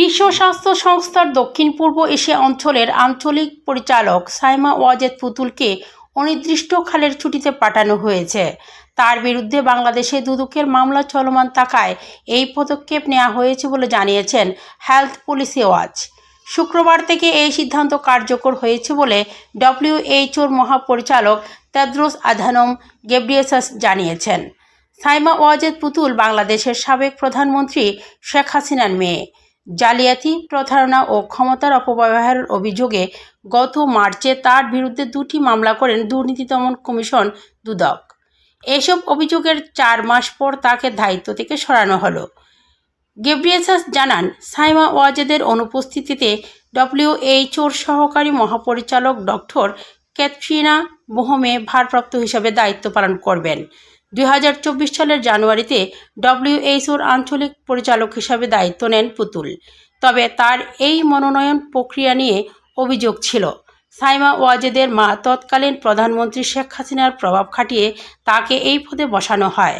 বিশ্ব স্বাস্থ্য সংস্থার দক্ষিণ পূর্ব এশিয়া অঞ্চলের আঞ্চলিক পরিচালক সাইমা ওয়াজেদ পুতুলকে অনির্দিষ্টকালের ছুটিতে পাঠানো হয়েছে। তার বিরুদ্ধে বাংলাদেশে দুদকের মামলা চলমান থাকায় এই পদক্ষেপ নেওয়া হয়েছে বলে জানিয়েছেন হেলথ পলিসি ওয়াচ। শুক্রবার থেকে এই সিদ্ধান্ত কার্যকর হয়েছে বলে ডব্লিউএইচওর মহাপরিচালক তেদ্রোস আধানম গেব্রিয়েসাস জানিয়েছেন। সাইমা ওয়াজেদ পুতুল বাংলাদেশের সাবেক প্রধানমন্ত্রী শেখ হাসিনার মেয়ে। জালিয়াতি, প্রতারণা ও ক্ষমতার অপব্যবহারের অভিযোগে গত মার্চে তার বিরুদ্ধে দুটি মামলা করেন দুর্নীতি দমন কমিশন দুদক। এসব অভিযোগের চার মাস পর তাকে দায়িত্ব থেকে সরানো হলো। গেব্রিয়েসাস জানান, সাইমা ওয়াজেদের অনুপস্থিতিতে ডব্লিউএইচওর সহকারী মহাপরিচালক ডক্টর ক্যাটরিনা বোহমে ভারপ্রাপ্ত হিসাবে দায়িত্ব পালন করবেন। দুই হাজার চব্বিশ সালের জানুয়ারিতে ডব্লিউএইচওর আঞ্চলিক পরিচালক হিসাবে দায়িত্ব নেন পুতুল। তবে তার এই মনোনয়ন প্রক্রিয়া নিয়ে অভিযোগ ছিল। সাইমা ওয়াজেদের মা তৎকালীন প্রধানমন্ত্রী শেখ হাসিনার প্রভাব খাটিয়ে তাকে এই পদে বসানো হয়।